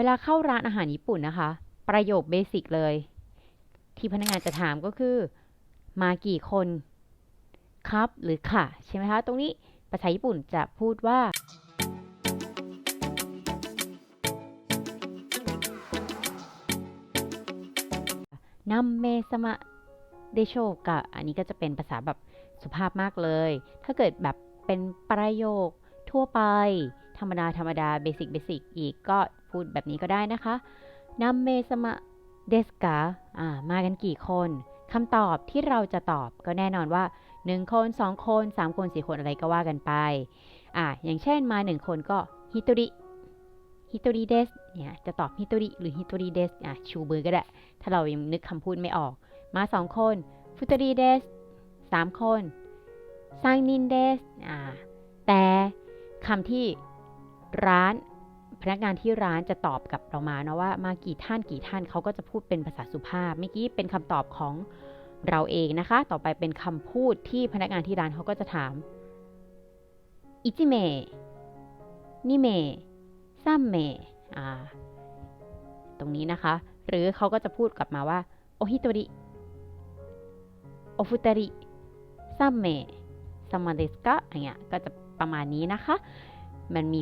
วลาเข้าร้านอาหารญี่ปุ่นนะคะ ประโยคเบสิกเลย ที่พนักงานจะถามก็คือ มากี่คนครับหรือค่ะ ใช่ไหมคะ ตรงนี้ภาษาญี่ปุ่นจะพูดว่านัมเมสมะเดโชกะ อันนี้ก็จะเป็นภาษาแบบสุภาพมากเลย ถ้าเกิดแบบเป็นประโยคทั่วไป ธรรมดาธรรมดาเบสิกเบสิกอีกก็พูดแบบนี้ก็ได้นะคะนัมเมสมะเดสกะอ่ามากันกี่คนคำตอบที่เราจะตอบก็แน่นอนว่า 1 คน 2 คน 3 คน 4 คนอะไรก็ว่ากันไปอ่าอย่างเช่นมา 1 คนก็ฮิโตริฮิโตริเดสเนี่ยจะตอบฮิโตริหรือฮิโตริเดสอะชูมือก็ได้ ถ้าเรายังนึกคำพูดไม่ออก มา 2 คนฟุตุริเดส3 คนซังนินเดสอ่าแต่คำที่ ร้านพนักงานที่ร้านจะตอบกับเรามาเนาะว่ามากี่ท่านกี่ท่านเขาก็จะพูดเป็นภาษาสุภาพเมื่อกี้เป็นคำตอบของเราเองนะคะ ต่อไปเป็นคำพูดที่พนักงานที่ร้านเขาก็จะถามอิจิเมะนิเมะซัมเมะอ่าตรงนี้นะคะ หรือเขาก็จะพูดกลับมาว่าโอฮิโตริโอฟุตาริซัมเมะซัมมาเดสกะอย่างเงี้ยก็จะประมาณนี้นะคะ มันมี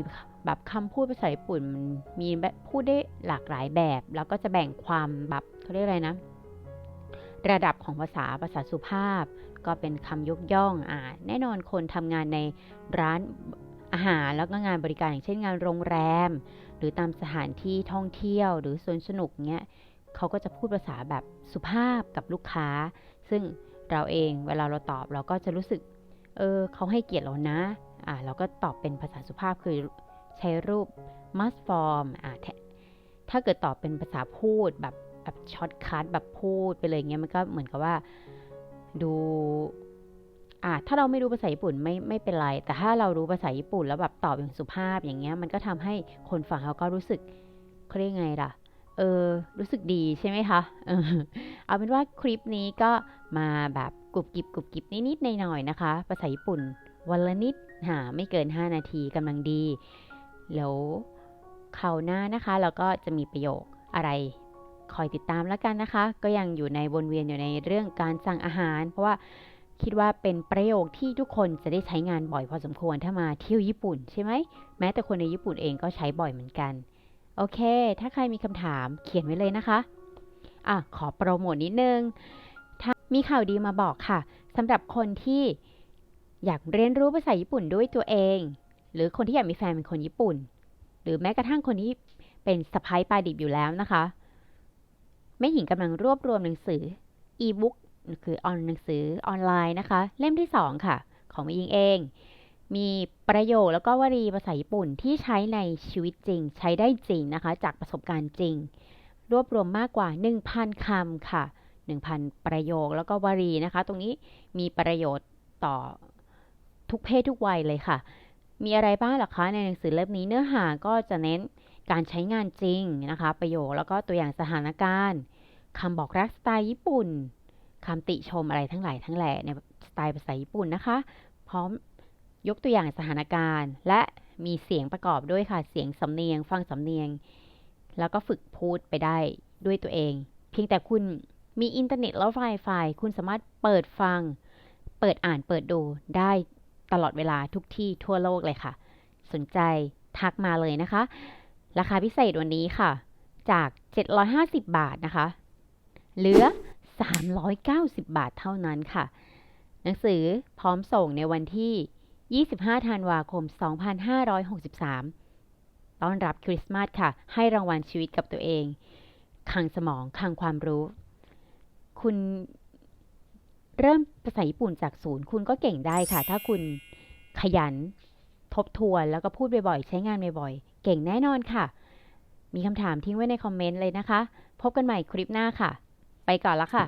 แบบคำพูดภาษาญี่ปุ่นมันมีพูดได้หลากหลายแบบ แล้วก็จะแบ่งความแบบเขาเรียกอะไรนะ ระดับของภาษาภาษาสุภาพ ก็เป็นคำยกย่องอ่าแน่นอนคนทำงานในร้านอาหารแล้วก็งานบริการอย่างเช่นงานโรงแรม หรือตามสถานที่ท่องเที่ยว หรือสวนสนุกเนี้ยเขาก็จะพูดภาษาแบบสุภาพกับลูกค้า ซึ่งเราเองเวลาเราตอบเราก็จะรู้สึก เออเขาให้เกียรติเรานะ อ่าเราก็ตอบเป็นภาษาสุภาพคือ ใช้รูป must form อ่าถ้าเกิดตอบเป็นภาษาพูดแบบแบบช็อตคัทแบบพูดไปเลยเงี้ยมันก็เหมือนกับว่าดูอ่าถ้าเราไม่รู้ภาษาญี่ปุ่นไม่ไม่เป็นไร แต่ถ้าเรารู้ภาษาญี่ปุ่นแล้วแบบตอบอย่างสุภาพอย่างเงี้ย มันก็ทำให้คนฟังเขาก็รู้สึกเขาเรียกไงล่ะ เออ รู้สึกดีใช่ไหมคะเออเอาเป็นว่าคลิปนี้ก็มาแบบกรุบกริบกรุบกริบนิดๆหน่อยๆนะคะ ภาษาญี่ปุ่นวันละนิดหาไม่เกิน 5 นาทีกำลังดี แล้วคราวหน้านะคะเราก็จะมีประโยคอะไรคอยติดตามแล้วกันนะคะ ก็ยังอยู่ในวนเวียนอยู่ในเรื่องการสั่งอาหาร เพราะว่าคิดว่าเป็นประโยคที่ทุกคนจะได้ใช้งานบ่อยพอสมควรถ้ามาเที่ยวญี่ปุ่นใช่ไหมแม้แต่คนในญี่ปุ่นเองก็ใช้บ่อยเหมือนกัน โอเค ถ้าใครมีคำถามเขียนไว้เลยนะคะอะขอโปรโมทนิดนึงถ้ามีข่าวดีมาบอกค่ะสำหรับคนที่อยากเรียนรู้ภาษาญี่ปุ่นด้วยตัวเอง หรือคนที่อยากมีแฟนเป็นคนญี่ปุ่น หรือแม้กระทั่งคนที่เป็นสะพ้ายปลายดิบอยู่แล้วนะคะแม่หญิงกำลังรวบรวมหนังสืออีบุ๊กคือออนหนังสือออนไลน์นะคะ เล่มที่ 2 ค่ะ ของแม่หญิงเอง มีประโยคแล้วก็วลีภาษาญี่ปุ่นที่ใช้ในชีวิตจริง ใช้ได้จริงนะคะ จากประสบการณ์จริง รวบรวมมากกว่า 1,000 คำค่ะ 1,000 ประโยคแล้วก็วลีนะคะ ตรงนี้มีประโยชน์ต่อทุกเพศทุกวัยเลยค่ะ มีอะไรบ้างล่ะคะในหนังสือเล่มนี้เนื้อหาก็จะเน้นการใช้งานจริงนะคะ ประโยคแล้วก็ตัวอย่างสถานการณ์คำบอกรักสไตล์ญี่ปุ่นคำติชมอะไรทั้งหลายทั้งแหล่ในสไตล์ภาษาญี่ปุ่นนะคะ พร้อมยกตัวอย่างสถานการณ์ และมีเสียงประกอบด้วยค่ะเสียงสำเนียง ฟังสำเนียง แล้วก็ฝึกพูดไปได้ด้วยตัวเอง เพียงแต่คุณมีอินเทอร์เน็ตแล้วไฟไฟคุณสามารถเปิดฟัง เปิดอ่านเปิดดูได้ ตลอดเวลาทุกที่ทั่วโลกเลยค่ะ สนใจทักมาเลยนะคะ ราคาพิเศษวันนี้ค่ะ จาก 750 บาทนะคะ เหลือ 390 บาทเท่านั้นค่ะ หนังสือพร้อมส่งในวันที่ 25 ธันวาคม 2563 ต้อนรับคริสต์มาสค่ะ ให้รางวัลชีวิตกับตัวเอง คังสมอง คังความรู้ คุณ เริ่มภาษาญี่ปุ่นจากศูนย์คุณก็เก่งได้ค่ะ ถ้าคุณขยันทบทวนแล้วก็พูดบ่อยๆ ใช้งานบ่อยๆ เก่งแน่นอนค่ะ มีคำถามทิ้งไว้ในคอมเมนต์เลยนะคะ พบกันใหม่คลิปหน้าค่ะ ไปก่อนละค่ะ